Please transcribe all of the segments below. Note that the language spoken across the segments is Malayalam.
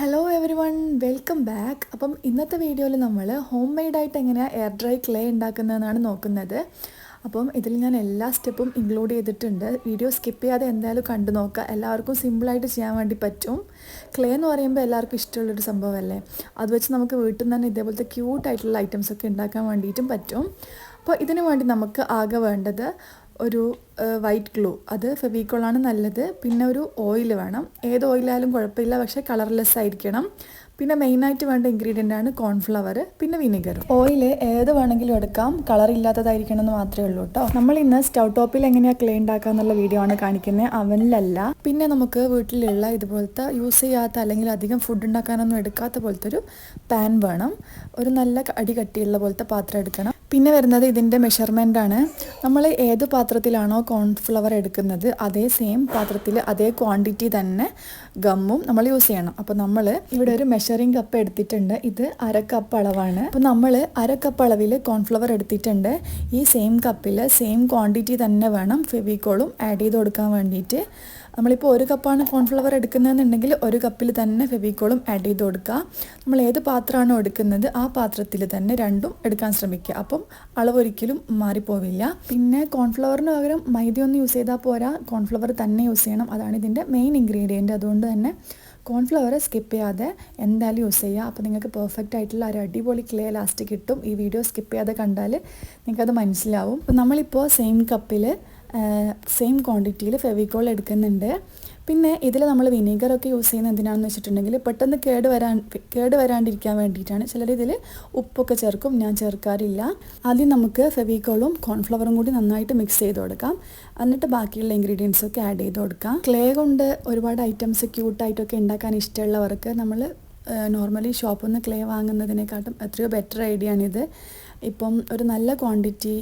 Hello everyone welcome back അപ്പം ഇന്നത്തെ വീഡിയോയിൽ നമ്മൾ ഹോം മെയ്ഡായിട്ട് എങ്ങനെയാണ് എയർ ഡ്രൈ ക്ലേ ഉണ്ടാക്കുന്നതെന്നാണ് നോക്കുന്നത്. അപ്പം ഇതിൽ ഞാൻ എല്ലാ സ്റ്റെപ്പും ഇൻക്ലൂഡ് ചെയ്തിട്ടുണ്ട്. വീഡിയോ സ്കിപ്പ് ചെയ്യാതെ എന്തായാലും കണ്ടു നോക്കുക. എല്ലാവർക്കും സിമ്പിളായിട്ട് ചെയ്യാൻ വേണ്ടി പറ്റും. ക്ലേ എന്ന് പറയുമ്പോൾ എല്ലാവർക്കും ഇഷ്ടമുള്ളൊരു സംഭവമല്ലേ? അത് വെച്ച് നമുക്ക് വീട്ടിൽ നിന്ന് തന്നെ ഇതേപോലത്തെ ക്യൂട്ടായിട്ടുള്ള ഐറ്റംസ് ഒക്കെ ഉണ്ടാക്കാൻ വേണ്ടിയിട്ടും പറ്റും. അപ്പോൾ ഇതിനു വേണ്ടി നമുക്ക് ആകെ വേണ്ടത് ഒരു വൈറ്റ് ഗ്ലൂ അത് ഫെവിക്കോളാണ് നല്ലത്. പിന്നെ ഒരു ഓയിൽ വേണം. ഏത് ഓയിലായാലും കുഴപ്പമില്ല. പക്ഷേ കളർലെസ് ആയിരിക്കണം. പിന്നെ മെയിനായിട്ട് വേണ്ട ഇൻഗ്രീഡിയന്റ് ആണ് കോൺഫ്ലവർ പിന്നെ വിനിഗർ ഓയിൽ ഏത് വേണമെങ്കിലും എടുക്കാം. കളർ ഇല്ലാത്തതായിരിക്കണം എന്ന് മാത്രമേ ഉള്ളൂ കേട്ടോ. നമ്മൾ ഇന്ന് സ്റ്റൗ ടോപ്പിൽ എങ്ങനെയാണ് ക്ലേ ഉണ്ടാക്കുക എന്നുള്ള വീഡിയോ ആണ് കാണിക്കുന്നത് അവനിലല്ല. പിന്നെ നമുക്ക് വീട്ടിലുള്ള ഇതുപോലത്തെ യൂസ് ചെയ്യാത്ത അല്ലെങ്കിൽ അധികം ഫുഡ് ഉണ്ടാക്കാനൊന്നും എടുക്കാത്ത പോലത്തെ ഒരു പാൻ വേണം. ഒരു നല്ല അടി കട്ടിയുള്ള പോലത്തെ പാത്രം എടുക്കണം. പിന്നെ വരുന്നത് ഇതിന്റെ ആണ്. നമ്മൾ ഏത് പാത്രത്തിലാണോ കോൺഫ്ലവർ എടുക്കുന്നത് അതേ സെയിം പാത്രത്തിൽ അതേ ക്വാണ്ടിറ്റി തന്നെ ഗമ്മും നമ്മൾ യൂസ് ചെയ്യണം. അപ്പോൾ നമ്മൾ ഇവിടെ ഒരു മെഷറിംഗ് കപ്പ് എടുത്തിട്ടുണ്ട്. ഇത് അര കപ്പ് അളവാണ്. അപ്പോൾ നമ്മൾ അര കപ്പ് അളവിൽ കോൺഫ്ലവർ എടുത്തിട്ടുണ്ട്. ഈ സെയിം കപ്പിൽ സെയിം ക്വാണ്ടിറ്റി തന്നെ വേണം ഫെവിക്കോളും ആഡ് ചെയ്ത് കൊടുക്കാൻ വേണ്ടിയിട്ട്. നമ്മളിപ്പോൾ ഒരു കപ്പാണ് കോൺഫ്ലവർ എടുക്കുന്നതെന്നുണ്ടെങ്കിൽ ഒരു കപ്പിൽ തന്നെ ഫെബിക്കോളും ആഡ് ചെയ്ത് കൊടുക്കുക. നമ്മൾ ഏത് പാത്രമാണോ എടുക്കുന്നത് ആ പാത്രത്തിൽ തന്നെ രണ്ടും എടുക്കാൻ ശ്രമിക്കുക. അപ്പം അളവൊരിക്കലും മാറിപ്പോവില്ല. പിന്നെ കോൺഫ്ലവറിന് പകരം മൈദയൊന്നും യൂസ് ചെയ്താൽ പോരാ. കോൺഫ്ലവർ തന്നെ യൂസ് ചെയ്യണം. അതാണ് ഇതിന്റെ മെയിൻ ഇൻഗ്രീഡിയന്റ് അതുകൊണ്ട് തന്നെ കോൺഫ്ലവർ സ്കിപ്പ് ചെയ്യാതെ എന്തായാലും യൂസ് ചെയ്യുക. അപ്പോൾ നിങ്ങൾക്ക് പെർഫെക്റ്റ് ആയിട്ടുള്ള ഒരു അടിപൊളി ക്ലേ ലാസ്റ്റ് കിട്ടും. ഈ വീഡിയോ സ്കിപ്പ് ചെയ്യാതെ കണ്ടാൽ നിങ്ങൾക്കത് മനസ്സിലാവും. അപ്പോൾ നമ്മളിപ്പോൾ സെയിം കപ്പിൽ സെയിം ക്വാണ്ടിറ്റിയിൽ ഫെവിക്കോൾ എടുക്കുന്നുണ്ട്. പിന്നെ ഇതിൽ നമ്മൾ വിനീഗറൊക്കെ യൂസ് ചെയ്യുന്നത് എന്തിനാണെന്ന് വെച്ചിട്ടുണ്ടെങ്കിൽ പെട്ടെന്ന് കേട് വരാൻ കേട് വരാണ്ടിരിക്കാൻ വേണ്ടിയിട്ടാണ്. ചിലർ ഇതിൽ ഉപ്പൊക്കെ ചേർക്കും ഞാൻ ചേർക്കാറില്ല. ആദ്യം നമുക്ക് ഫെവിക്കോളും കോൺഫ്ലവറും കൂടി നന്നായിട്ട് മിക്സ് ചെയ്ത് കൊടുക്കാം. എന്നിട്ട് ബാക്കിയുള്ള ഇൻഗ്രീഡിയൻസ് ഒക്കെ ആഡ് ചെയ്ത് കൊടുക്കാം. ക്ലേ കൊണ്ട് ഒരുപാട് ഐറ്റംസ് ക്യൂട്ടായിട്ടൊക്കെ ഉണ്ടാക്കാൻ ഇഷ്ടമുള്ളവർക്ക് നമ്മൾ നോർമലി ഷോപ്പിൽ നിന്ന് ക്ലേ വാങ്ങുന്നതിനെക്കാട്ടും എത്രയോ ബെറ്റർ ഐഡിയ ആണിത്. ഇപ്പം ഒരു നല്ല ക്വാണ്ടിറ്റി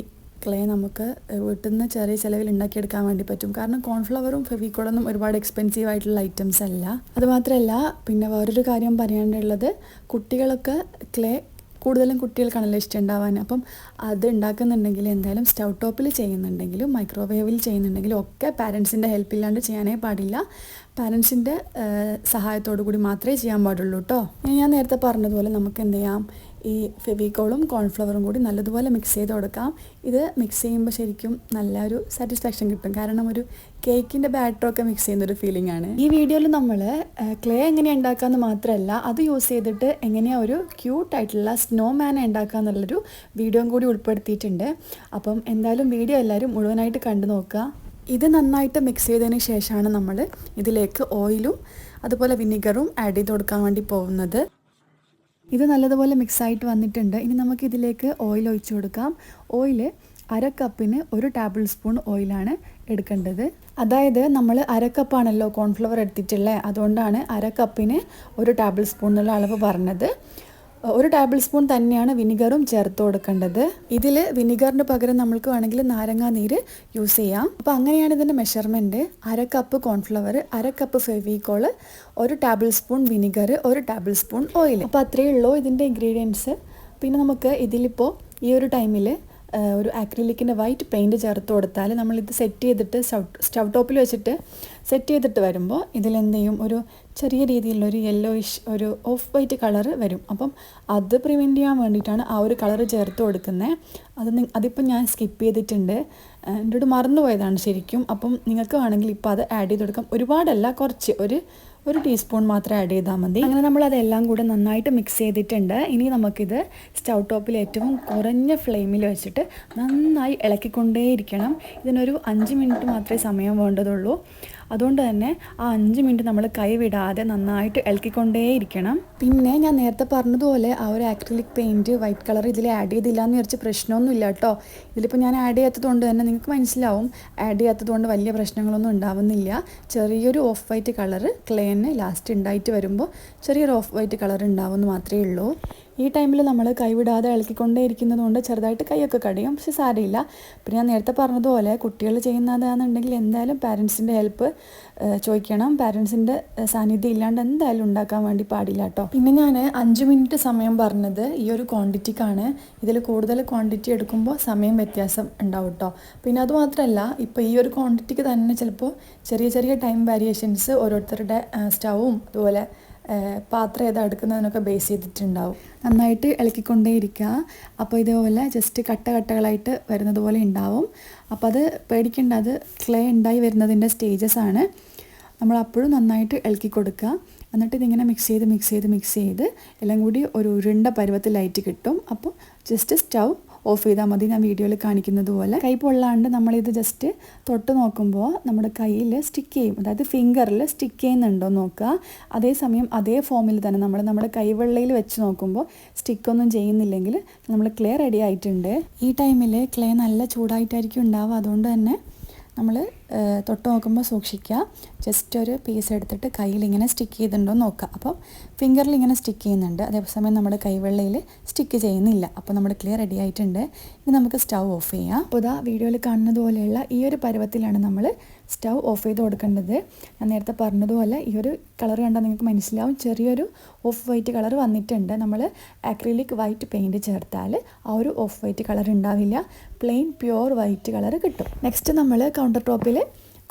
ക്ലേ നമുക്ക് വീട്ടിൽ നിന്ന് ചെറിയ ചിലവിൽ ഉണ്ടാക്കിയെടുക്കാൻ വേണ്ടി പറ്റും. കാരണം കോൺഫ്ലവറും ഫെവിക്കോളൊന്നും ഒരുപാട് എക്സ്പെൻസീവ് ആയിട്ടുള്ള ഐറ്റംസ് അല്ല. അതുമാത്രമല്ല പിന്നെ വേറൊരു കാര്യം പറയാനുള്ളത് കുട്ടികളൊക്കെ ക്ലേ കൂടുതലും കുട്ടികൾക്കാണല്ലോ ഇഷ്ടം ഉണ്ടാവാൻ. അപ്പം അത് ഉണ്ടാക്കുന്നുണ്ടെങ്കിൽ എന്തായാലും സ്റ്റൗ ടോപ്പിൽ ചെയ്യുന്നുണ്ടെങ്കിലും മൈക്രോവേവിൽ ചെയ്യുന്നുണ്ടെങ്കിലും ഒക്കെ പാരൻസിന്റെ ഹെൽപ്പ് ഇല്ലാണ്ട് ചെയ്യാനേ പാടില്ല. പാരൻസിന്റെ സഹായത്തോടു കൂടി മാത്രമേ ചെയ്യാൻ പാടുള്ളൂ കേട്ടോ ഞാൻ നേരത്തെ പറഞ്ഞതുപോലെ നമുക്ക് എന്ത് ചെയ്യാം? ഈ ഫെവിക്കോളും കോൺഫ്ലവറും കൂടി നല്ലതുപോലെ മിക്സ് ചെയ്ത് കൊടുക്കാം. ഇത് മിക്സ് ചെയ്യുമ്പോൾ ശരിക്കും നല്ലൊരു സാറ്റിസ്ഫാക്ഷൻ കിട്ടും. കാരണം ഒരു കേക്കിന്റെ ബാറ്ററൊക്കെ മിക്സ് ചെയ്യുന്നൊരു ഫീലിംഗ് ആണ്. ഈ വീഡിയോയിൽ നമ്മൾ ക്ലേ എങ്ങനെ ഉണ്ടാക്കാമെന്ന് മാത്രമല്ല അത് യൂസ് ചെയ്തിട്ട് എങ്ങനെയാണ് ഒരു ക്യൂട്ടായിട്ടുള്ള സ്നോ മാനെ ഉണ്ടാക്കുക എന്നുള്ളൊരു വീഡിയോയും കൂടി ഉൾപ്പെടുത്തിയിട്ടുണ്ട്. അപ്പം എന്തായാലും വീഡിയോ എല്ലാവരും മുഴുവനായിട്ട് കണ്ടു നോക്കുക. ഇത് നന്നായിട്ട് മിക്സ് ചെയ്തതിന് ശേഷമാണ് നമ്മൾ ഇതിലേക്ക് ഓയിലും അതുപോലെ വിനിഗറും ആഡ് ചെയ്ത് കൊടുക്കാൻ വേണ്ടി പോകുന്നത്. ഇത് നല്ലതുപോലെ മിക്സായിട്ട് വന്നിട്ടുണ്ട്. ഇനി നമുക്ക് ഇതിലേക്ക് ഓയിൽ ഒഴിച്ചു കൊടുക്കാം. ഓയിൽ അര കപ്പിന് ഒരു ടേബിൾ സ്പൂൺ ഓയിലാണ് എടുക്കേണ്ടത്. അതായത് നമ്മൾ അര കപ്പാണല്ലോ കോൺഫ്ലവർ എടുത്തിട്ടുള്ളത് അതുകൊണ്ടാണ് അര കപ്പിന് ഒരു ടേബിൾ സ്പൂൺ എന്നുള്ള അളവ് പറഞ്ഞത്. ഒരു ടേബിൾ സ്പൂൺ തന്നെയാണ് വിനിഗറും ചേർത്ത് കൊടുക്കേണ്ടത്. ഇതിൽ വിനിഗറിന് പകരം നമ്മൾക്ക് വേണമെങ്കിൽ നാരങ്ങാ നീര് യൂസ് ചെയ്യാം. അപ്പോൾ അങ്ങനെയാണ് ഇതിന്റെ മെഷർമെന്റ് അര കപ്പ് കോൺഫ്ലവർ അര കപ്പ് ഫെവിക്കോൾ ഒരു ടേബിൾ സ്പൂൺ വിനിഗർ ഒരു ടേബിൾ സ്പൂൺ ഓയിൽ അപ്പോൾ അത്രയേ ഉള്ളൂ ഇതിന്റെ ഇൻഗ്രീഡിയൻസ് പിന്നെ നമുക്ക് ഇതിലിപ്പോൾ ഈ ഒരു ടൈമിൽ ഒരു ആക്രിലിക്കിന്റെ വൈറ്റ് പെയിന്റ് ചേർത്ത് കൊടുത്താൽ നമ്മളിത് സെറ്റ് ചെയ്തിട്ട് സ്റ്റൗ ടോപ്പിൽ വെച്ചിട്ട് സെറ്റ് ചെയ്തിട്ട് വരുമ്പോൾ ഇതിലെന്ത് ചെയ്യും ഒരു ചെറിയ രീതിയിലുള്ളൊരു യെല്ലോയിഷ് ഒരു ഓഫ് വൈറ്റ് കളറ് വരും. അപ്പം അത് പ്രിവെന്റ് ചെയ്യാൻ വേണ്ടിയിട്ടാണ് ആ ഒരു കളറ് ചേർത്ത് കൊടുക്കുന്നത് അത് അതിപ്പോൾ ഞാൻ സ്കിപ്പ് ചെയ്തിട്ടുണ്ട്. എന്റെ മറന്നു പോയതാണ് ശരിക്കും. അപ്പം നിങ്ങൾക്ക് വേണമെങ്കിൽ ഇപ്പോൾ അത് ആഡ് ചെയ്ത് കൊടുക്കാം. ഒരുപാടല്ല കുറച്ച്. ഒരു ഒരു ടീസ്പൂൺ മാത്രം ആഡ് ചെയ്താൽ മതി. അങ്ങനെ നമ്മൾ അതെല്ലാം കൂടെ നന്നായിട്ട് മിക്സ് ചെയ്തിട്ടുണ്ട്. ഇനി നമുക്കിത് സ്റ്റൗ ടോപ്പിൽ ഏറ്റവും കുറഞ്ഞ ഫ്ലെയിമിൽ വെച്ചിട്ട് നന്നായി ഇളക്കിക്കൊണ്ടേയിരിക്കണം. ഇതിനൊരു അഞ്ച് മിനിറ്റ് മാത്രമേ സമയം വേണ്ടതുള്ളൂ. അതുകൊണ്ട് തന്നെ ആ അഞ്ച് മിനിറ്റ് നമ്മൾ കൈവിടാതെ നന്നായിട്ട് ഇളക്കിക്കൊണ്ടേയിരിക്കണം. പിന്നെ ഞാൻ നേരത്തെ പറഞ്ഞതുപോലെ ആ ഒരു ആക്രിലിക് പെയിന്റ് വൈറ്റ് കളർ ഇതിൽ ആഡ് ചെയ്തില്ല എന്ന് വിചാരിച്ച് പ്രശ്നമൊന്നുമില്ല കേട്ടോ. ഇതിലിപ്പോൾ ഞാൻ ആഡ് ചെയ്യാത്തത് കൊണ്ട് തന്നെ നിങ്ങൾക്ക് മനസ്സിലാവും ആഡ് ചെയ്യാത്തത് കൊണ്ട് വലിയ പ്രശ്നങ്ങളൊന്നും ഉണ്ടാവുന്നില്ല. ചെറിയൊരു ഓഫ് വൈറ്റ് കളർ ക്ലേന് ലാസ്റ്റ് ഉണ്ടായിട്ട് വരുമ്പോൾ ചെറിയൊരു ഓഫ് വൈറ്റ് കളർ ഉണ്ടാവുമെന്ന് മാത്രമേ ഉള്ളൂ. ഈ ടൈമിൽ നമ്മൾ കൈവിടാതെ ഇളക്കിക്കൊണ്ടേ ഇരിക്കുന്നത് കൊണ്ട് ചെറുതായിട്ട് കൈയൊക്കെ കടിയും. പക്ഷെ സാരമില്ല. പിന്നെ ഞാൻ നേരത്തെ പറഞ്ഞതുപോലെ കുട്ടികൾ ചെയ്യുന്നതാണെന്നുണ്ടെങ്കിൽ എന്തായാലും പാരൻസിന്റെ ഹെൽപ്പ് ചോദിക്കണം. പാരൻസിന്റെ സാന്നിധ്യം ഇല്ലാണ്ട് എന്തായാലും ഉണ്ടാക്കാൻ വേണ്ടി പാടില്ല കേട്ടോ. പിന്നെ ഞാൻ അഞ്ച് മിനിറ്റ് സമയം പറഞ്ഞത് ഈ ഒരു ക്വാണ്ടിറ്റിക്കാണ് ഇതിൽ കൂടുതൽ ക്വാണ്ടിറ്റി എടുക്കുമ്പോൾ സമയം വ്യത്യാസം ഉണ്ടാവും കേട്ടോ. പിന്നെ അതുമാത്രമല്ല ഇപ്പോൾ ഈ ഒരു ക്വാണ്ടിറ്റിക്ക് തന്നെ ചിലപ്പോൾ ചെറിയ ചെറിയ ടൈം വേരിയേഷൻസ് ഓരോരുത്തരുടെ സ്റ്റവും അതുപോലെ പാത്രം ഏതാ എടുക്കുന്നതിനൊക്കെ ബേസ് ചെയ്തിട്ടുണ്ടാവും. നന്നായിട്ട് ഇളക്കിക്കൊണ്ടേയിരിക്കുക. അപ്പോൾ ഇതേപോലെ ജസ്റ്റ് കട്ട കട്ടകളായിട്ട് വരുന്നത് പോലെ ഉണ്ടാവും. അപ്പോൾ അത് പേടിക്കേണ്ട അത് ക്ലേ ഉണ്ടായി വരുന്നതിന്റെ സ്റ്റേജസ് ആണ്. നമ്മൾ അപ്പോഴും നന്നായിട്ട് ഇളക്കി കൊടുക്കുക എന്നിട്ട് ഇതിങ്ങനെ മിക്സ് ചെയ്ത് മിക്സ് ചെയ്ത് മിക്സ് ചെയ്ത് എല്ലാം കൂടി ഒരു ഉരുണ്ട പരുവത്തിലായിട്ട് കിട്ടും. അപ്പോൾ ജസ്റ്റ് സ്റ്റൗ ഓഫ് ചെയ്താൽ മതി. ഞാൻ വീഡിയോയിൽ കാണിക്കുന്നത് പോലെ. കൈ പൊള്ളാണ്ട് നമ്മളിത് ജസ്റ്റ് തൊട്ട് നോക്കുമ്പോൾ നമ്മുടെ കയ്യിൽ സ്റ്റിക്ക് ചെയ്യും. അതായത് ഫിംഗറിൽ സ്റ്റിക്ക് ചെയ്യുന്നുണ്ടോ നോക്കുക. അതേസമയം അതേ ഫോമിൽ തന്നെ നമ്മൾ നമ്മുടെ കൈവെള്ളയിൽ വെച്ച് നോക്കുമ്പോൾ സ്റ്റിക്കൊന്നും ചെയ്യുന്നില്ലെങ്കിൽ നമ്മൾ ക്ലേ റെഡി ആയിട്ടുണ്ട്. ഈ ടൈമിൽ ക്ലേ നല്ല ചൂടായിട്ടായിരിക്കും ഉണ്ടാവുക. അതുകൊണ്ട് തന്നെ നമ്മൾ തൊട്ട് നോക്കുമ്പോൾ സൂക്ഷിക്കുക. ജസ്റ്റ് ഒരു പീസ് എടുത്തിട്ട് കയ്യിൽ ഇങ്ങനെ സ്റ്റിക്ക് ചെയ്തിട്ടുണ്ടോ നോക്കുക. അപ്പം ഫിംഗറിൽ ഇങ്ങനെ സ്റ്റിക്ക് ചെയ്യുന്നുണ്ട്. അതേസമയം നമ്മുടെ കൈവെള്ളയിൽ സ്റ്റിക്ക് ചെയ്യുന്നില്ല. അപ്പോൾ നമ്മൾ ക്ലിയർ റെഡി ആയിട്ടുണ്ട്. ഇനി നമുക്ക് സ്റ്റൗ ഓഫ് ചെയ്യാം. അപ്പോൾ ഇതാ വീഡിയോയിൽ കാണുന്നതുപോലെയുള്ള ഈ ഒരു പരുവത്തിലാണ് നമ്മൾ സ്റ്റൗ ഓഫ് ചെയ്ത് കൊടുക്കേണ്ടത്. ഞാൻ നേരത്തെ പറഞ്ഞതുപോലെ ഈ ഒരു കളർ കണ്ടാൽ നിങ്ങൾക്ക് മനസ്സിലാവും. ചെറിയൊരു ഓഫ് വൈറ്റ് കളർ വന്നിട്ടുണ്ട്. നമ്മൾ അക്രിലിക് വൈറ്റ് പെയിന്റ് ചേർത്താൽ ആ ഒരു ഓഫ് വൈറ്റ് കളർ ഉണ്ടാവില്ല. പ്ലെയിൻ പ്യുവർ വൈറ്റ് കളർ കിട്ടും. നെക്സ്റ്റ് നമ്മൾ കൗണ്ടർ ടോപ്പിൽ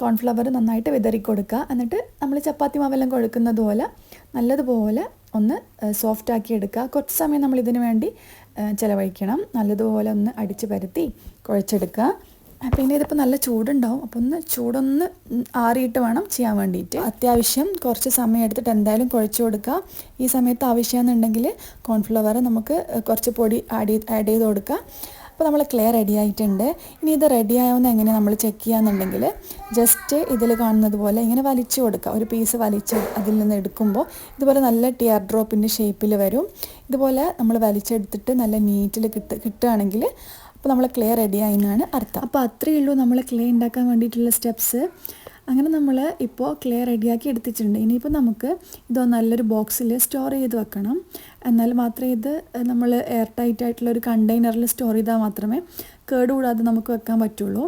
കോൺഫ്ലവർ നന്നായിട്ട് വിതറി കൊടുക്കുക എന്നിട്ട് നമ്മൾ ചപ്പാത്തി മാവെല്ലാം കൊഴുക്കുന്നത് പോലെ നല്ലതുപോലെ ഒന്ന് സോഫ്റ്റ് ആക്കി എടുക്കുക. കുറച്ച് സമയം നമ്മൾ ഇതിനു വേണ്ടി ചിലവഴിക്കണം. നല്ലതുപോലെ ഒന്ന് അടിച്ച് പരത്തി കുഴച്ചെടുക്കുക. പിന്നെ ഇതിപ്പോൾ നല്ല ചൂടുണ്ടാവും. അപ്പോൾ ഒന്ന് ചൂടൊന്ന് ആറിയിട്ട് വേണം ചെയ്യാൻ വേണ്ടിയിട്ട് അത്യാവശ്യം കുറച്ച് സമയം എടുത്തിട്ട് എന്തായാലും കുഴച്ച് കൊടുക്കുക. ഈ സമയത്ത് ആവശ്യമാണെന്നുണ്ടെങ്കിൽ കോൺഫ്ലവർ നമുക്ക് കുറച്ച് പൊടി ആഡ് ആഡ് ചെയ്ത് കൊടുക്കുക. അപ്പോൾ നമ്മൾ ക്ലിയർ റെഡി ആയിട്ടുണ്ട്. ഇനി ഇത് റെഡി ആയോ എന്ന് എങ്ങനെ നമ്മൾ ചെക്ക് ചെയ്യാന്നുണ്ടെങ്കിൽ ജസ്റ്റ് ഇതിൽ കാണുന്നത് പോലെ ഇങ്ങനെ വലിച്ചു കൊടുക്കുക. ഒരു പീസ് വലിച്ച് അതിൽ നിന്ന് എടുക്കുമ്പോൾ ഇതുപോലെ നല്ല ടിയർ ഡ്രോപ്പിന്റെ ഷേപ്പിൽ വരും. ഇതുപോലെ നമ്മൾ വലിച്ചെടുത്തിട്ട് നല്ല നീറ്റിൽ കിട്ട കിട്ടുകയാണെങ്കിൽ അപ്പോൾ നമ്മൾ ക്ലിയർ റെഡി ആയി എന്നാണ് അർത്ഥം. അപ്പോൾ അത്രയേ ഉള്ളൂ നമ്മൾ ക്ലേ ഉണ്ടാക്കാൻ വേണ്ടിയിട്ടുള്ള സ്റ്റെപ്സ് അങ്ങനെ നമ്മൾ ഇപ്പോൾ ക്ലേ റെഡിയാക്കി എടുത്തിട്ടുണ്ട്. ഇനിയിപ്പോൾ നമുക്ക് ഇത് നല്ലൊരു ബോക്സിൽ സ്റ്റോർ ചെയ്ത് വെക്കണം. എന്നാൽ മാത്രമേ ഇത് നമ്മൾ എയർ ടൈറ്റ് ആയിട്ടുള്ള ഒരു കണ്ടെയ്നറിൽ സ്റ്റോർ ചെയ്താൽ മാത്രമേ കേട് കൂടാതെ നമുക്ക് വെക്കാൻ പറ്റുള്ളൂ.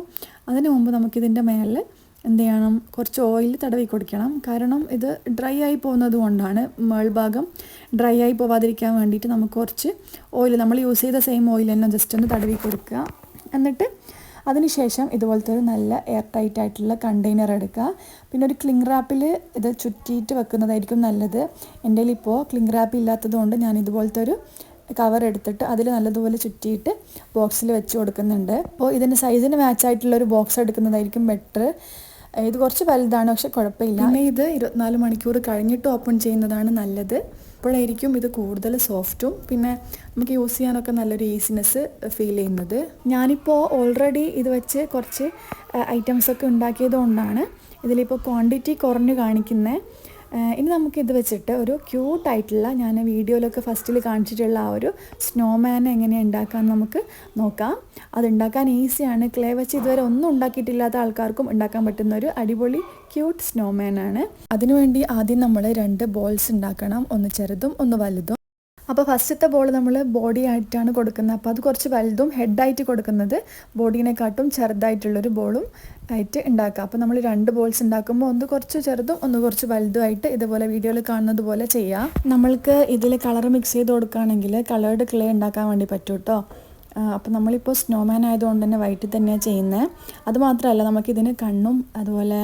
അതിന് മുമ്പ് നമുക്കിതിന്റെ മേലെ എന്ത് ചെയ്യണം? കുറച്ച് ഓയിൽ തടവി കൊടുക്കണം. കാരണം ഇത് ഡ്രൈ ആയി പോകുന്നത് കൊണ്ടാണ് മേൾഭാഗം ഡ്രൈ ആയി പോവാതിരിക്കാൻ വേണ്ടിയിട്ട് നമുക്ക് കുറച്ച് ഓയിൽ നമ്മൾ യൂസ് ചെയ്ത സെയിം ഓയിൽ തന്നെ ജസ്റ്റ് ഒന്ന് തടവി കൊടുക്കുക. എന്നിട്ട് അതിനുശേഷം ഇതുപോലത്തെ ഒരു നല്ല എയർ ടൈറ്റ് ആയിട്ടുള്ള കണ്ടെയ്നർ എടുക്കുക. പിന്നെ ഒരു ക്ലിങ് റാപ്പിൽ ഇത് ചുറ്റിയിട്ട് വെക്കുന്നതായിരിക്കും നല്ലത്. എന്റെ ഇപ്പോൾ ക്ലിങ് റാപ്പ് ഇല്ലാത്തതുകൊണ്ട് ഞാൻ ഇതുപോലത്തെ ഒരു കവർ എടുത്തിട്ട് അതിൽ നല്ലതുപോലെ ചുറ്റിയിട്ട് ബോക്സിൽ വെച്ച് കൊടുക്കുന്നുണ്ട്. അപ്പോൾ ഇതിന്റെ സൈസിന് മാച്ച് ആയിട്ടുള്ള ഒരു ബോക്സ് എടുക്കുന്നതായിരിക്കും ബെറ്റർ ഇത് കുറച്ച് വലുതാണ് പക്ഷെ കുഴപ്പമില്ല. പിന്നെ ഇത് ഇരുപത്തിനാല് മണിക്കൂർ കഴിഞ്ഞിട്ട് ഓപ്പൺ ചെയ്യുന്നതാണ് നല്ലത്. അപ്പോഴായിരിക്കും ഇത് കൂടുതൽ സോഫ്റ്റും. പിന്നെ നമുക്ക് യൂസ് ചെയ്യാനൊക്കെ നല്ലൊരു ഈസിനെസ് ഫീൽ ചെയ്യുന്നത്. ഞാനിപ്പോൾ ഓൾറെഡി ഇത് വെച്ച് കുറച്ച് ഐറ്റംസൊക്കെ ഉണ്ടാക്കിയത് കൊണ്ടാണ് ഇതിലിപ്പോൾ ക്വാണ്ടിറ്റി കുറഞ്ഞ് കാണിക്കുന്നത് ഏഹ് നമുക്ക് ഇത് വെച്ചിട്ട് ഒരു ക്യൂട്ടായിട്ടുള്ള ഞാൻ വീഡിയോയിലൊക്കെ ഫസ്റ്റിൽ കാണിച്ചിട്ടുള്ള ആ ഒരു സ്നോമാൻ എങ്ങനെ ഉണ്ടാക്കാൻ നമുക്ക് നോക്കാം. അത് ഉണ്ടാക്കാൻ ഈസിയാണ് ക്ലേ വെച്ച് ഇതുവരെ ഒന്നും ഉണ്ടാക്കിയിട്ടില്ലാത്ത ആൾക്കാർക്കും ഉണ്ടാക്കാൻ പറ്റുന്ന ഒരു അടിപൊളി ക്യൂട്ട് സ്നോമാൻ ആണ്. അതിനുവേണ്ടി ആദ്യം നമ്മൾ രണ്ട് ബോൾസ് ഉണ്ടാക്കണം. ഒന്ന് ചെറുതും ഒന്ന് വലുതും. അപ്പോൾ ഫസ്റ്റത്തെ ബോൾ നമ്മൾ ബോഡി ആയിട്ടാണ് കൊടുക്കുന്നത്. അപ്പോൾ അത് കുറച്ച് വലുതും ഹെഡായിട്ട് കൊടുക്കുന്നത്. ബോഡീനെക്കാട്ടും ചെറുതായിട്ടുള്ളൊരു ബോളും ആയിട്ട് ഉണ്ടാക്കുക. അപ്പോൾ നമ്മൾ രണ്ട് ബോൾസ് ഉണ്ടാക്കുമ്പോൾ ഒന്ന് കുറച്ച് ചെറുതും ഒന്ന് കുറച്ച് വലുതുമായിട്ട് ഇതുപോലെ വീഡിയോയിൽ കാണുന്നത് പോലെ ചെയ്യാം. നമ്മൾക്ക് ഇതിൽ കളർ മിക്സ് ചെയ്ത് കൊടുക്കുകയാണെങ്കിൽ കളേർഡ് ക്ലേ ഉണ്ടാക്കാൻ വേണ്ടി പറ്റും കേട്ടോ അപ്പോൾ നമ്മളിപ്പോൾ സ്നോമാൻ ആയതുകൊണ്ട് തന്നെ വൈറ്റ് തന്നെയാണ് ചെയ്യുന്നത് അതുമാത്രമല്ല നമുക്കിതിന് കണ്ണും അതുപോലെ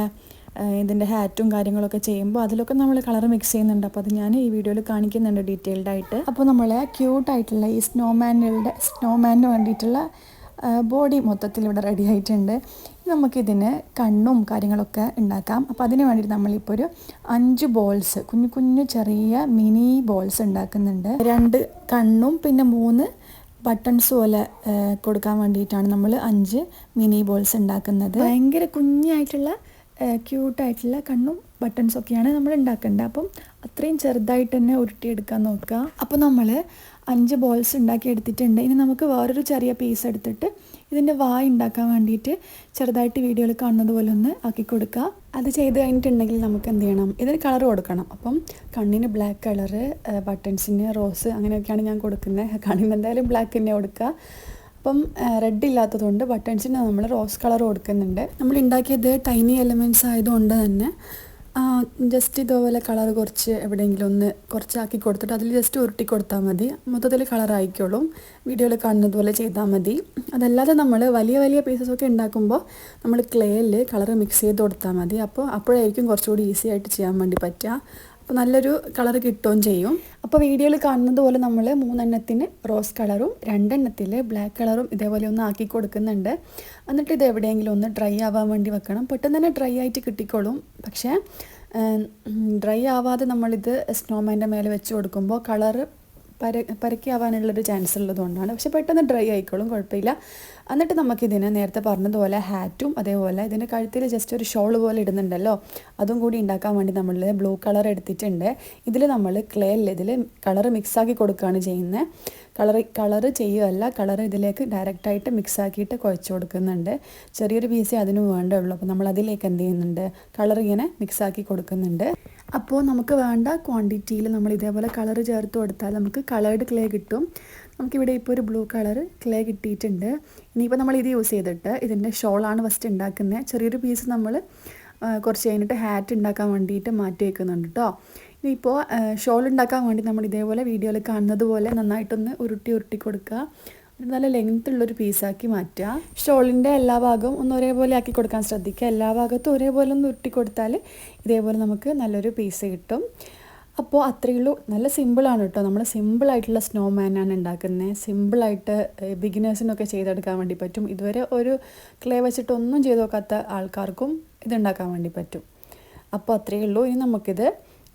ഇതിന്റെ ഹാറ്റും കാര്യങ്ങളൊക്കെ ചെയ്യുമ്പോൾ അതിലൊക്കെ നമ്മൾ കളർ മിക്സ് ചെയ്യുന്നുണ്ട്. അപ്പോൾ അത് ഞാൻ ഈ വീഡിയോയിൽ കാണിക്കുന്നുണ്ട് ഡീറ്റെയിൽഡ് ആയിട്ട്. അപ്പോൾ നമ്മൾ ക്യൂട്ടായിട്ടുള്ള ഈ സ്നോമാനുകളുടെ സ്നോമാനിന് വേണ്ടിയിട്ടുള്ള ബോഡി മൊത്തത്തിൽ ഇവിടെ റെഡി ആയിട്ടുണ്ട്. നമുക്കിതിന് കണ്ണും കാര്യങ്ങളൊക്കെ ഉണ്ടാക്കാം. അപ്പോൾ അതിന് വേണ്ടിയിട്ട് നമ്മളിപ്പോൾ ഒരു അഞ്ച് ബോൾസ് കുഞ്ഞു കുഞ്ഞു ചെറിയ മിനി ബോൾസ് ഉണ്ടാക്കുന്നുണ്ട്. രണ്ട് കണ്ണും പിന്നെ മൂന്ന് ബട്ടൺസ് പോലെ കൊടുക്കാൻ വേണ്ടിയിട്ടാണ് നമ്മൾ അഞ്ച് മിനി ബോൾസ് ഉണ്ടാക്കുന്നത്. ഭയങ്കര കുഞ്ഞായിട്ടുള്ള ക്യൂട്ടായിട്ടുള്ള കണ്ണും ബട്ടൺസ് ഒക്കെയാണ് നമ്മൾ ഉണ്ടാക്കേണ്ടത്. അപ്പം അത്രയും ചെറുതായിട്ട് തന്നെ ഉരുട്ടിയെടുക്കാൻ നോക്കുക. അപ്പോൾ നമ്മൾ അഞ്ച് ബോൾസ് ഉണ്ടാക്കി എടുത്തിട്ടുണ്ട്. ഇനി നമുക്ക് വേറൊരു ചെറിയ പീസ് എടുത്തിട്ട് ഇതിന്റെ വായ ഉണ്ടാക്കാൻ വേണ്ടിയിട്ട് ചെറുതായിട്ട് വീഡിയോയിൽ കാണുന്നത് പോലെ ഒന്ന് ആക്കി കൊടുക്കുക. അത് ചെയ്ത് കഴിഞ്ഞിട്ടുണ്ടെങ്കിൽ നമുക്ക് എന്ത് ചെയ്യണം? ഇതിന് കളർ കൊടുക്കണം. അപ്പം കണ്ണിന് ബ്ലാക്ക് കളറ് ബട്ടൺസിന് റോസ് അങ്ങനെയൊക്കെയാണ് ഞാൻ കൊടുക്കുന്നത്. കണ്ണിന് എന്തായാലും ബ്ലാക്ക് തന്നെ കൊടുക്കുക. അപ്പം റെഡ് ഇല്ലാത്തതുകൊണ്ട് ബട്ടൺസിന് നമ്മൾ റോസ് കളർ കൊടുക്കുന്നുണ്ട്. നമ്മൾ ഉണ്ടാക്കിയത് ടൈനി എലമെന്റ്സ് ആയതുകൊണ്ട് തന്നെ ജസ്റ്റ് ഇതുപോലെ കളർ കുറച്ച് എവിടെയെങ്കിലും ഒന്ന് കുറച്ചാക്കി കൊടുത്തിട്ട് അതിൽ ജസ്റ്റ് ഉരുട്ടി കൊടുത്താൽ മതി. മൊത്തത്തിൽ കളർ ആയിക്കോളും. വീഡിയോയിൽ കാണുന്നതുപോലെ ചെയ്താൽ മതി. അതല്ലാതെ നമ്മൾ വലിയ വലിയ പീസസ് ഒക്കെ ഉണ്ടാക്കുമ്പോൾ നമ്മൾ ക്ലേയിൽ കളർ മിക്സ് ചെയ്ത് കൊടുത്താൽ മതി. അപ്പോൾ അപ്പോഴായിരിക്കും കുറച്ചുകൂടി ഈസി ആയിട്ട് ചെയ്യാൻ വേണ്ടി പറ്റുക അപ്പോൾ നല്ലൊരു കളർ കിട്ടുകയും ചെയ്യും. അപ്പോൾ വീഡിയോയിൽ കാണുന്നത് പോലെ നമ്മൾ മൂന്നെണ്ണത്തിന് റോസ് കളറും രണ്ടെണ്ണത്തിൽ ബ്ലാക്ക് കളറും ഇതേപോലെ ഒന്ന് ആക്കി കൊടുക്കുന്നുണ്ട്. എന്നിട്ട് ഇത് എവിടെയെങ്കിലും ഒന്ന് ഡ്രൈ ആവാൻ വേണ്ടി വെക്കണം. പെട്ടെന്ന് തന്നെ ഡ്രൈ ആയിട്ട് കിട്ടിക്കോളും. പക്ഷേ ഡ്രൈ ആവാതെ നമ്മളിത് സ്നോമാന്റെ മേലെ വെച്ച് കൊടുക്കുമ്പോൾ കളറ് പര പരക്കാവാനുള്ളൊരു ചാൻസ് ഉള്ളതുകൊണ്ടാണ്. പക്ഷെ പെട്ടെന്ന് ഡ്രൈ ആയിക്കോളും. കുഴപ്പമില്ല. എന്നിട്ട് നമുക്കിതിന് നേരത്തെ പറഞ്ഞതുപോലെ ഹാറ്റും അതേപോലെ ഇതിന്റെ കഴുത്തിൽ ജസ്റ്റ് ഒരു ഷോൾ പോലെ ഇടുന്നുണ്ടല്ലോ. അതും കൂടി ഉണ്ടാക്കാൻ വേണ്ടി നമ്മൾ ബ്ലൂ കളർ എടുത്തിട്ടുണ്ട്. ഇതിൽ നമ്മൾ ക്ലേ അല്ല ഇതിൽ കളർ മിക്സാക്കി കൊടുക്കുകയാണ് ചെയ്യുന്നത്. കളർ കളറ് ചെയ്യുകയല്ല കളർ ഇതിലേക്ക് ഡയറക്റ്റായിട്ട് മിക്സാക്കിയിട്ട് കുഴച്ച് കൊടുക്കുന്നുണ്ട്. ചെറിയൊരു പീസേ അതിന് വേണ്ടുള്ളൂ അപ്പോൾ നമ്മൾ അതിലേക്ക് എന്ത് ചെയ്യുന്നുണ്ട്? കളർ ഇങ്ങനെ മിക്സാക്കി കൊടുക്കുന്നുണ്ട്. അപ്പോൾ നമുക്ക് വേണ്ട ക്വാണ്ടിറ്റിയിൽ നമ്മൾ ഇതേപോലെ കളർ ചേർത്ത് കൊടുത്താൽ നമുക്ക് കളേർഡ് ക്ലേ കിട്ടും. നമുക്കിവിടെ ഇപ്പോൾ ഒരു ബ്ലൂ കളർ ക്ലേ കിട്ടിയിട്ടുണ്ട്. ഇനിയിപ്പോൾ നമ്മൾ ഇത് യൂസ് ചെയ്തിട്ട് ഇതിന്റെ ഷോളാണ് ഫസ്റ്റ് ഉണ്ടാക്കുന്നത്. ചെറിയൊരു പീസ് നമ്മൾ കുറച്ച് കഴിഞ്ഞിട്ട് ഹാറ്റ് ഉണ്ടാക്കാൻ വേണ്ടിയിട്ട് മാറ്റി വയ്ക്കുന്നുണ്ട് കേട്ടോ ഇനിയിപ്പോൾ ഷോൾ ഉണ്ടാക്കാൻ വേണ്ടി നമ്മൾ ഇതേപോലെ വീഡിയോയിൽ കാണുന്നത് പോലെ നന്നായിട്ടൊന്ന് ഉരുട്ടി ഉരുട്ടി കൊടുക്കുക. നല്ല ലെങ്ത് ഉള്ളൊരു പീസാക്കി മാറ്റുക. ഷോളിന്റെ എല്ലാ ഭാഗവും ഒന്ന് ഒരേപോലെ ആക്കി കൊടുക്കാൻ ശ്രദ്ധിക്കുക. എല്ലാ ഭാഗത്തും ഒരേപോലെ ഒന്ന് ഉരുട്ടി കൊടുത്താൽ ഇതേപോലെ നമുക്ക് നല്ലൊരു പീസ് കിട്ടും. അപ്പോൾ അത്രയേ ഉള്ളൂ നല്ല സിമ്പിളാണ് കേട്ടോ നമ്മൾ സിമ്പിളായിട്ടുള്ള സ്നോമാനാണ് ഉണ്ടാക്കുന്നത് സിമ്പിളായിട്ട് ബിഗിനേഴ്സിനൊക്കെ ചെയ്തെടുക്കാൻ വേണ്ടി പറ്റും. ഇതുവരെ ഒരു ക്ലേ വെച്ചിട്ട് ഒന്നും ചെയ്ത് നോക്കാത്ത ആൾക്കാർക്കും ഇതുണ്ടാക്കാൻ വേണ്ടി പറ്റും. അപ്പോൾ അത്രയേ ഉള്ളൂ ഇനി നമുക്കിത്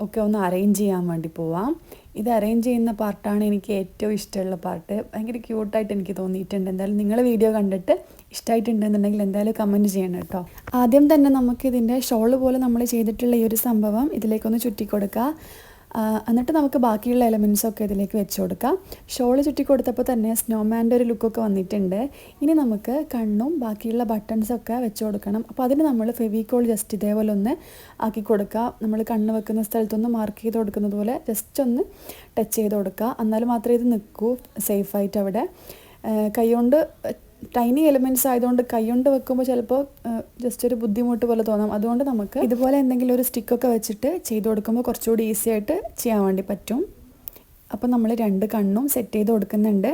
ഒക്കെ ഒന്ന് അറേഞ്ച് ചെയ്യാൻ വേണ്ടി പോവാം. ഇത് അറേഞ്ച് ചെയ്യുന്ന പാർട്ടാണ് എനിക്ക് ഏറ്റവും ഇഷ്ടമുള്ള പാർട്ട്. ഭയങ്കര ക്യൂട്ടായിട്ട് എനിക്ക് തോന്നിയിട്ടുണ്ട്. എന്തായാലും നിങ്ങൾ വീഡിയോ കണ്ടിട്ട് ഇഷ്ടമായിട്ടുണ്ടെന്നുണ്ടെങ്കിൽ എന്തായാലും കമന്റ് ചെയ്യണം കേട്ടോ ആദ്യം തന്നെ നമുക്ക് ഇതിന്റെ ഷോൾ പോലെ നമ്മൾ ചെയ്തിട്ടുള്ള ഈ ഒരു സംഭവം ഇതിലേക്കൊന്ന് ചുറ്റി കൊടുക്കുക എന്നിട്ട് നമുക്ക് ബാക്കിയുള്ള എലമെൻസൊക്കെ ഇതിലേക്ക് വെച്ച് കൊടുക്കാം. ഷോൾ ചുറ്റി കൊടുത്തപ്പോൾ തന്നെ സ്നോമാന്റെ ഒരു ലുക്കൊക്കെ വന്നിട്ടുണ്ട്. ഇനി നമുക്ക് കണ്ണും ബാക്കിയുള്ള ബട്ടൺസൊക്കെ വെച്ച് കൊടുക്കണം. അപ്പോൾ അതിന് നമ്മൾ ഫെവിക്കോൾ ജസ്റ്റ് ഇതേപോലെ ഒന്ന് ആക്കി കൊടുക്കുക നമ്മൾ കണ്ണ് വെക്കുന്ന സ്ഥലത്തൊന്ന് മാർക്ക് ചെയ്ത് കൊടുക്കുന്നത് പോലെ ജസ്റ്റ് ഒന്ന് ടച്ച് ചെയ്ത് കൊടുക്കുക എന്നാൽ മാത്രമേ ഇത് നിൽക്കൂ സേഫായിട്ട് അവിടെ. കൈകൊണ്ട് ടൈനി എലിമെന്റ്സ് ആയതുകൊണ്ട് കൈകൊണ്ട് വെക്കുമ്പോൾ ചിലപ്പോൾ ജസ്റ്റ് ഒരു ബുദ്ധിമുട്ട് പോലെ തോന്നാം. അതുകൊണ്ട് നമുക്ക് ഇതുപോലെ എന്തെങ്കിലും ഒരു സ്റ്റിക്കൊക്കെ വെച്ചിട്ട് ചെയ്ത് കൊടുക്കുമ്പോൾ കുറച്ചുകൂടി ഈസി ആയിട്ട് ചെയ്യാൻ വേണ്ടി പറ്റും. അപ്പോൾ നമ്മൾ രണ്ട് കണ്ണും സെറ്റ് ചെയ്ത് കൊടുക്കുന്നുണ്ട്.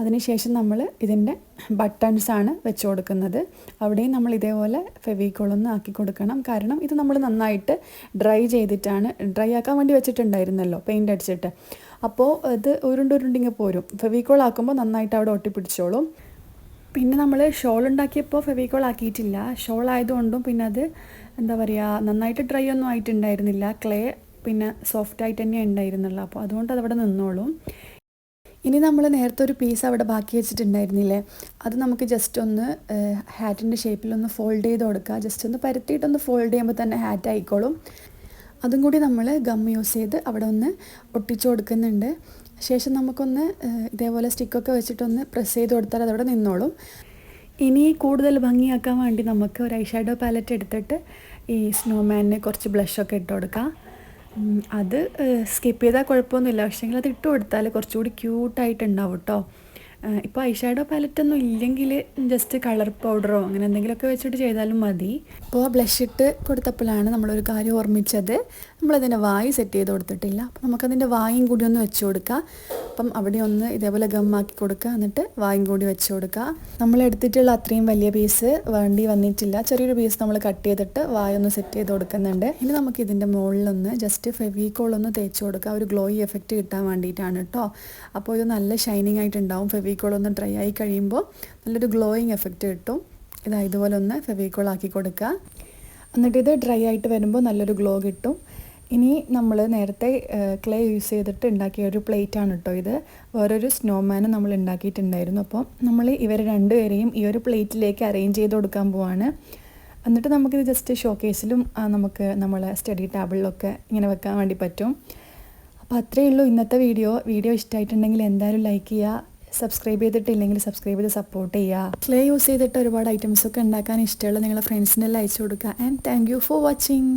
അതിനുശേഷം നമ്മൾ ഇതിന്റെ ബട്ടൺസ് ആണ് വെച്ച് കൊടുക്കുന്നത്. അവിടെയും നമ്മൾ ഇതേപോലെ ഫെവിക്കോളൊന്ന് ആക്കി കൊടുക്കണം. കാരണം ഇത് നമ്മൾ നന്നായിട്ട് ഡ്രൈ ചെയ്തിട്ടാണ് ഡ്രൈ ആക്കാൻ വേണ്ടി വെച്ചിട്ടുണ്ടായിരുന്നല്ലോ പെയിന്റ് അടിച്ചിട്ട്. അപ്പോൾ ഇത് ഉരുണ്ടുരുണ്ടിങ്ങ് പോരും. ഫെവിക്കോൾ ആക്കുമ്പോൾ നന്നായിട്ട് അവിടെ ഒട്ടിപ്പിടിച്ചോളും. പിന്നെ നമ്മൾ ഷോൾ ഉണ്ടാക്കിയപ്പോൾ ഫെവിക്കോൾ ആക്കിയിട്ടില്ല. ഷോൾ ആയതുകൊണ്ടും പിന്നെ അത് എന്താ പറയുക നന്നായിട്ട് ഡ്രൈ ഒന്നും ആയിട്ടുണ്ടായിരുന്നില്ല. ക്ലേ പിന്നെ സോഫ്റ്റ് ആയിട്ട് തന്നെ ഉണ്ടായിരുന്നുള്ളൂ. അപ്പോൾ അതുകൊണ്ട് അതവിടെ നിന്നോളും. ഇനി നമ്മൾ നേരത്തെ ഒരു പീസ് അവിടെ ബാക്കി വെച്ചിട്ടുണ്ടായിരുന്നില്ലേ? അത് നമുക്ക് ജസ്റ്റ് ഒന്ന് ഹാറ്റിന്റെ ഷേപ്പിലൊന്ന് ഫോൾഡ് ചെയ്ത് കൊടുക്കുക ജസ്റ്റ് ഒന്ന് പരത്തിയിട്ടൊന്ന് ഫോൾഡ് ചെയ്യുമ്പോൾ തന്നെ ഹാറ്റ് ആയിക്കോളും. അതും കൂടി നമ്മൾ ഗം യൂസ് ചെയ്ത് അവിടെ ഒന്ന് ഒട്ടിച്ചു കൊടുക്കുന്നുണ്ട്. ശേഷം നമുക്കൊന്ന് ഇതേപോലെ സ്റ്റിക്കൊക്കെ വെച്ചിട്ടൊന്ന് പ്രസ് ചെയ്ത് കൊടുത്താൽ അതവിടെ നിന്നോളും. ഇനി കൂടുതൽ ഭംഗിയാക്കാൻ വേണ്ടി നമുക്ക് ഒരു ഐഷാഡോ പാലറ്റ് എടുത്തിട്ട് ഈ സ്നോമാനിന് കുറച്ച് ബ്ലഷൊക്കെ ഇട്ട് കൊടുക്കാം. അത് സ്കിപ്പ് ചെയ്താൽ കുഴപ്പമൊന്നുമില്ല. പക്ഷേങ്കിൽ അത് ഇട്ട് കൊടുത്താൽ കുറച്ചുകൂടി ക്യൂട്ടായിട്ടുണ്ടാവും കേട്ടോ ഇപ്പോൾ ഐഷാഡോ പാലറ്റൊന്നും ഇല്ലെങ്കിൽ ജസ്റ്റ് കളർ പൗഡറോ അങ്ങനെ എന്തെങ്കിലുമൊക്കെ വെച്ചിട്ട് ചെയ്താലും മതി. ഇപ്പോൾ ബ്ലഷ് ഇട്ട് കൊടുത്തപ്പോഴാണ് നമ്മളൊരു കാര്യം ഓർമ്മിച്ചത്. നമ്മളതിന്റെ വായ് സെറ്റ് ചെയ്ത് കൊടുത്തിട്ടില്ല. അപ്പം നമുക്കതിന്റെ വായും കൂടി ഒന്ന് വെച്ച് കൊടുക്കാം. അപ്പം അവിടെ ഒന്ന് ഇതേപോലെ ഗമ്മാക്കി കൊടുക്കുക. എന്നിട്ട് വായും കൂടി വെച്ച് കൊടുക്കുക. നമ്മൾ എടുത്തിട്ടുള്ള അത്രയും വലിയ പീസ് വേണ്ടി വന്നിട്ടില്ല. ചെറിയൊരു പീസ് നമ്മൾ കട്ട് ചെയ്തിട്ട് വായൊന്ന് സെറ്റ് ചെയ്ത് കൊടുക്കുന്നുണ്ട്. ഇനി നമുക്ക് ഇതിന്റെ മുകളിലൊന്ന് ജസ്റ്റ് ഫെവിക്കോൾ ഒന്ന് തേച്ച് കൊടുക്കുക. ഒരു ഗ്ലോയി എഫക്റ്റ് കിട്ടാൻ വേണ്ടിയിട്ടാണ് കേട്ടോ. അപ്പോൾ ഇത് നല്ല ഷൈനിങ് ആയിട്ടുണ്ടാവും. ഫെവിക്കോൾ ഒന്ന് ഡ്രൈ ആയി കഴിയുമ്പോൾ നല്ലൊരു ഗ്ലോയിങ് എഫക്റ്റ് കിട്ടും. ഇതാ ഇതുപോലെ ഒന്ന് ഫെവിക്കോൾ ആക്കി കൊടുക്കുക. എന്നിട്ട് ഇത് ഡ്രൈ ആയിട്ട് വരുമ്പോൾ നല്ലൊരു ഗ്ലോ കിട്ടും. ഇനി നമ്മൾ നേരത്തെ ക്ലേ യൂസ് ചെയ്തിട്ട് ഉണ്ടാക്കിയ ഒരു പ്ലേറ്റാണ് കേട്ടോ ഇത്. വേറൊരു സ്നോമാന് നമ്മൾ ഉണ്ടാക്കിയിട്ടുണ്ടായിരുന്നു. അപ്പോൾ നമ്മൾ ഇവർ രണ്ടുപേരെയും ഈ ഒരു പ്ലേറ്റിലേക്ക് അറേഞ്ച് ചെയ്ത് കൊടുക്കാൻ പോവാണ്. എന്നിട്ട് നമുക്കിത് ജസ്റ്റ് ഷോ കേസിലും നമുക്ക് നമ്മളെ സ്റ്റഡി ടേബിളിലൊക്കെ ഇങ്ങനെ വെക്കാൻ വേണ്ടി പറ്റും. അപ്പോൾ അത്രയേ ഉള്ളൂ ഇന്നത്തെ വീഡിയോ വീഡിയോ ഇഷ്ടമായിട്ടുണ്ടെങ്കിൽ എന്തായാലും ലൈക്ക് ചെയ്യുക സബ്സ്ക്രൈബ് ചെയ്തിട്ടില്ലെങ്കിൽ സബ്സ്ക്രൈബ് ചെയ്ത് സപ്പോർട്ട് ചെയ്യുക ക്ലേ യൂസ് ചെയ്തിട്ട് ഒരുപാട് ഐറ്റംസ് ഒക്കെ ഉണ്ടാക്കാൻ ഇഷ്ടമുള്ള നിങ്ങളുടെ ഫ്രണ്ട്സിനെല്ലാം അയച്ചു കൊടുക്കുക. And thank for watching